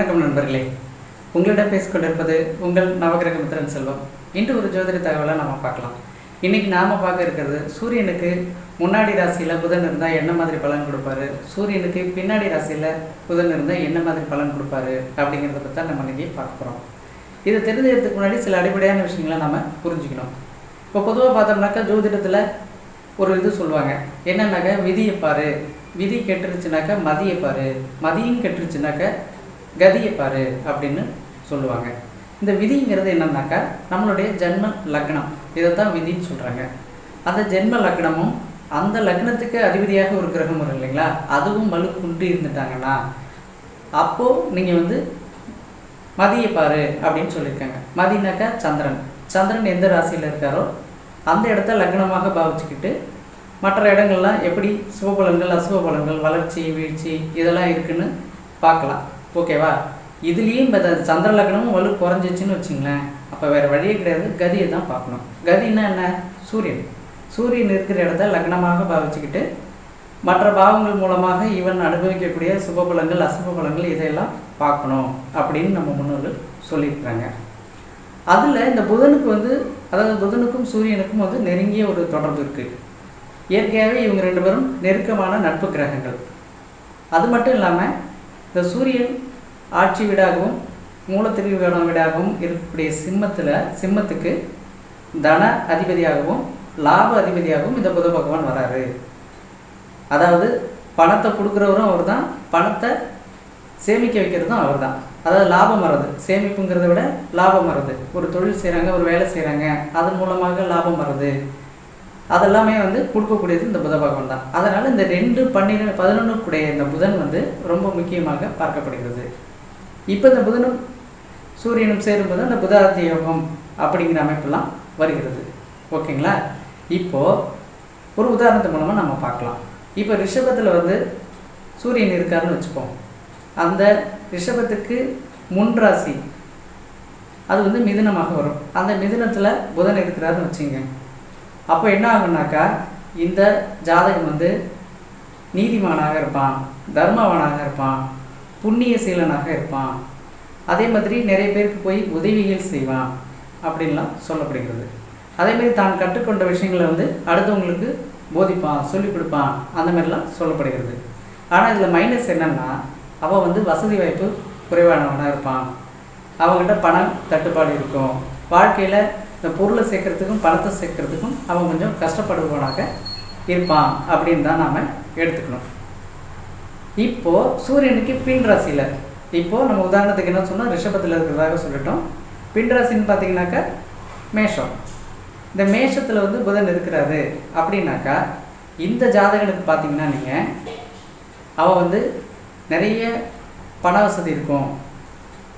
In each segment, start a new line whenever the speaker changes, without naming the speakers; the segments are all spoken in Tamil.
வணக்கம் நண்பர்களே. உங்களிடம் பேசிக்கொண்டிருப்பது உங்கள் நவகிரக மித்திரன் செல்வம். இன்று ஒரு ஜோதிட தகவலை நம்ம பார்க்கலாம். இன்னைக்கு நாம பார்க்க இருக்கிறது சூரியனுக்கு முன்னாடி ராசியில் புதன் இருந்தால் என்ன மாதிரி பலன் கொடுப்பாரு? சூரியனுக்கு பின்னாடி ராசியில் புதன் இருந்தால் என்ன மாதிரி பலன் கொடுப்பாரு? அப்படிங்கிறத பற்றி தான் நம்ம இன்றைக்கி பார்க்க போகிறோம் இது தெரிஞ்சுக்கிறதுக்கு முன்னாடி சில அடிப்படையான விஷயங்களை நம்ம புரிஞ்சுக்கணும். இப்போ பொதுவாக பார்த்தோம்னாக்கா ஜோதிடத்தில் ஒரு இது சொல்லுவாங்க. என்னன்னாக்கா விதியை பாரு. விதி கெட்டுருச்சுனாக்கா மதியை பாரு. மதியும் கெட்டுருச்சுனாக்கா கதியை பாரு அப்படின்னு சொல்லுவாங்க. இந்த விதிங்கிறது என்னன்னாக்கா நம்மளுடைய ஜென்ம லக்னம். இதை தான் விதின்னு சொல்கிறாங்க அந்த ஜென்ம லக்னமும் அந்த லக்னத்துக்கு அதிபதியாக ஒரு கிரகம் வரும் இல்லைங்களா? அதுவும் வலு குண்டு இருந்துட்டாங்கன்னா அப்போது நீங்கள் வந்து மதியை பாரு அப்படின்னு சொல்லியிருக்காங்க. மதினாக்கா சந்திரன். சந்திரன் எந்த ராசியில் இருக்காரோ அந்த இடத்த லக்னமாக பாவிச்சுக்கிட்டு மற்ற இடங்கள்லாம் எப்படி சுபபலங்கள் அசுபபலன்கள் வளர்ச்சி வீழ்ச்சி இதெல்லாம் இருக்குன்னு பார்க்கலாம். ஓகேவா? இதுலேயும் இப்போ இந்த சந்திர லக்னமும் வலு குறைஞ்சிச்சின்னு வச்சுங்களேன். அப்போ வேறு வழியே கிடையாது. கதியை தான் பார்க்கணும். கதின்னா என்ன? சூரியன். சூரியன் இருக்கிற இடத்த லக்னமாக பாவிச்சுக்கிட்டு மற்ற பாவங்கள் மூலமாக இவன் அனுபவிக்கக்கூடிய சுப பலங்கள் அசுப பலங்கள் இதையெல்லாம் பார்க்கணும் அப்படின்னு நம்ம முன்னோர்கள் சொல்லியிருக்கிறாங்க. அதில் இந்த புதனுக்கு வந்து அதாவது புதனுக்கும் சூரியனுக்கும் வந்து நெருங்கிய ஒரு தொடர்பு இருக்குது இயற்கையாகவே இவங்க ரெண்டு பேரும் நெருக்கமான நட்பு கிரகங்கள். அது மட்டும் இல்லாமல் இந்த சூரியன் ஆட்சி வீடாகவும் மூலத்திரிவியான வீடாகவும் இருக்கக்கூடிய சிம்மத்தில் சிம்மத்துக்கு தன அதிபதியாகவும் லாப அதிபதியாகவும் இந்த புத பகவான் வராரு. அதாவது பணத்தை கொடுக்குறவரும் அவர் தான் பணத்தை சேமிக்க வைக்கிறதும் அவர் தான் அதாவது லாபம் வர்றது. சேமிப்புங்கிறத விட லாபம் வர்றது. ஒரு தொழில் செய்கிறாங்க ஒரு வேலை செய்கிறாங்க அதன் மூலமாக லாபம் வர்றது. அதெல்லாமே வந்து கொடுக்கக்கூடியது இந்த புத பகவான் தான். அதனால் இந்த ரெண்டு பன்னிரெண்டு பதினொன்றுக்குடைய இந்த புதன் வந்து ரொம்ப முக்கியமாக பார்க்கப்படுகிறது. இப்போ இந்த புதனும் சூரியனும் சேரும்போது அந்த புதாதி யோகம் அப்படிங்கிற அமைப்பெல்லாம் வருகிறது. ஓகேங்களா? இப்போது ஒரு உதாரணத்து மூலமாக நம்ம பார்க்கலாம். இப்போ ரிஷபத்தில் வந்து சூரியன் இருக்காருன்னு வச்சுப்போம் அந்த ரிஷபத்துக்கு முன் ராசி அது வந்து மிதுனமாக வரும். அந்த மிதுனத்தில் புதன் இருக்கிறாருன்னு வச்சுங்க அப்போ என்ன ஆகுனாக்கா இந்த ஜாதகம் வந்து நீதிமானாக இருப்பான் தர்மவானாக இருப்பான் புண்ணிய சீலனாக இருப்பான். அதே மாதிரி நிறைய பேருக்கு போய் உதவிகள் செய்வான் அப்படின்லாம் சொல்லப்படுகிறது. அதே மாதிரி தான் கற்றுக்கொண்ட விஷயங்களை வந்து அடுத்தவங்களுக்கு போதிப்பான் சொல்லிக் கொடுப்பான் அந்த மாதிரிலாம் சொல்லப்படுகிறது. ஆனால் இதில் மைனஸ் என்னென்னா அவன் வந்து வசதி வாய்ப்பு குறைவானவனாக இருப்பான். அவங்ககிட்ட பணம் தட்டுப்பாடு இருக்கும். வாழ்க்கையில் இந்த பொருளை சேர்க்கறதுக்கும் பணத்தை சேர்க்கறதுக்கும் அவன் கொஞ்சம் கஷ்டப்படுபவனாக இருப்பான் அப்படின்னு தான் நாம் எடுத்துக்கணும். இப்போது சூரியனுக்கு பின் ராசியில் இப்போது நம்ம உதாரணத்துக்கு என்ன சொன்னால் ரிஷபத்தில் இருக்கிறதாக சொல்லிட்டோம். பின் ராசின்னு பார்த்தீங்கன்னாக்கா மேஷம். இந்த மேஷத்தில் வந்து புதன் இருக்கிறாரு அப்படின்னாக்கா இந்த ஜாதகனுக்கு பார்த்தீங்கன்னா நீங்கள் அவன் வந்து நிறைய பண வசதி இருக்கும்.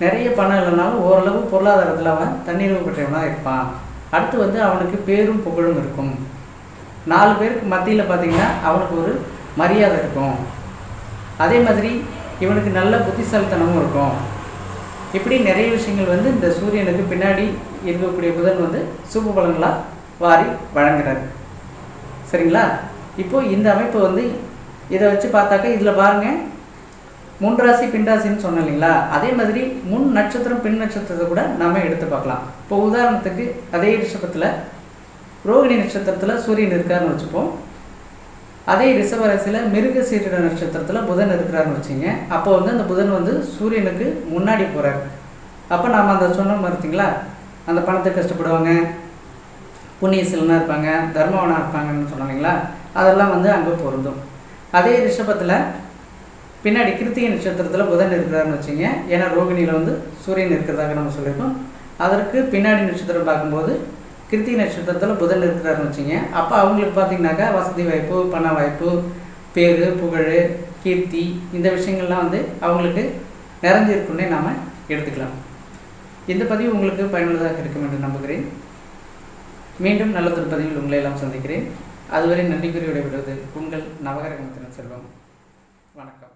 நிறைய பணம் இல்லைனாலும் ஓரளவு பொருளாதாரத்தில் அவன் தன்னிறைவு பெற்றவனாக இருப்பான். அடுத்து வந்து அவனுக்கு பேரும் புகழும் இருக்கும். நாலு பேருக்கு மத்தியில் பார்த்தீங்கன்னா அவனுக்கு ஒரு மரியாதை இருக்கும். அதே மாதிரி இவனுக்கு நல்ல புத்திசாலித்தனமும் இருக்கும். இப்படி நிறைய விஷயங்கள் வந்து இந்த சூரியனுக்கு பின்னாடி இருக்கக்கூடிய புதன் வந்து சூப்பு பலன்களாக வாரி வழங்குறாரு. சரிங்களா? இப்போது இந்த அமைப்பு வந்து இதை வச்சு பார்த்தாக்கா இதில் பாருங்கள் முன் ராசி பின் ராசின்னு சொன்னோம் இல்லைங்களா? அதே மாதிரி முன் நட்சத்திரம் பின் நட்சத்திரத்தை கூட நாம எடுத்து பார்க்கலாம். இப்போ உதாரணத்துக்கு அதே ரிஷபத்தில் ரோகிணி நட்சத்திரத்தில் சூரியன் இருக்காருன்னு வச்சுப்போம். அதே ரிஷப ராசியில் மிருக சீரிட நட்சத்திரத்தில் புதன் இருக்கிறாருன்னு வச்சுங்க. அப்போ வந்து அந்த புதன் வந்து சூரியனுக்கு முன்னாடி போகிறார் அப்போ நாம் அந்த சொன்னோம் பார்த்தீங்களா அந்த பணத்தை கஷ்டப்படுவாங்க புண்ணிய சிலனாக இருப்பாங்க தர்மவனாக இருப்பாங்கன்னு சொன்னோம் இல்லைங்களா? அதெல்லாம் வந்து அங்கே பொருந்தும். அதே ரிஷபத்தில் பின்னாடி கிருத்திகை நட்சத்திரத்தில் புதன் இருக்கிறாருன்னு வச்சுங்க. ஏன்னா ரோகிணியில் வந்து சூரியன் இருக்கிறதாக நம்ம சொல்லியிருக்கோம். அதற்கு பின்னாடி நட்சத்திரம் பார்க்கும்போது கிருத்திகை நட்சத்திரத்தில் புதன் இருக்கிறாருன்னு வச்சுங்க. அப்போ அவங்களுக்கு பார்த்திங்கனாக்கா வசதி வாய்ப்பு பண வாய்ப்பு பேர் புகழ் கீர்த்தி இந்த விஷயங்கள்லாம் வந்து அவங்களுக்கு நிறைஞ்சிருக்குன்னே நாம் எடுத்துக்கலாம். இந்த பதிவு உங்களுக்கு பயனுள்ளதாக இருக்கும் என்று நம்புகிறேன். மீண்டும் நல்ல திருப்பதியில் உங்களை எல்லாம் சந்திக்கிறேன். அதுவரை நன்றி கூறி விடைபெறுவது உங்கள் நவகரகத்தின் செல்வம். வணக்கம்.